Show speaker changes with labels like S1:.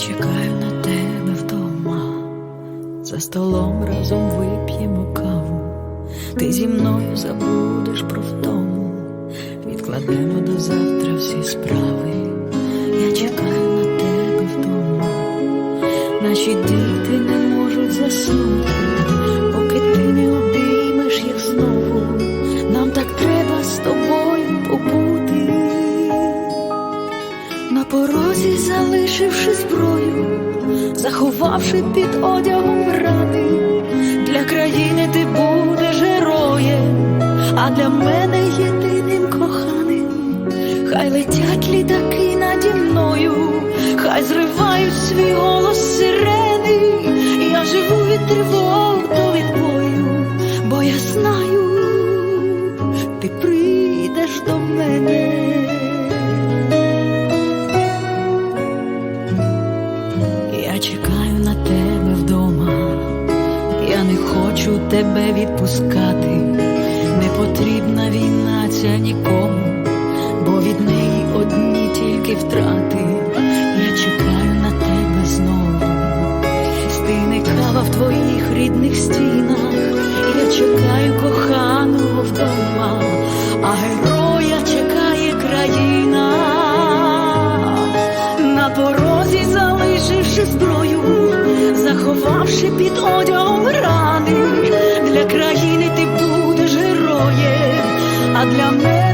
S1: чекаю на тебе вдома, за столом разом вип'ємо каву, ти зі мною забудеш про втому, відкладемо до завтра всі справи. Я чекаю. На порозі залишивши зброю, заховавши під одягом рани, для країни ти будеш героєм, а для мене єдиним коханим. Хай летять літаки наді мною, хай зривають свій голос сирени. Я живу від тривог до відбою, бо я знаю, ти прийдеш до мене. Хочу тебе відпускати, не потрібна війна ця нікому, бо від неї одні тільки втрати. Я чекаю на тебе знову, стине кава в твоїх рідних стінах. Я чекаю коханого вдома, а героя чекає країна на порозі залишивши зброю, заховавши під одяг а для мене.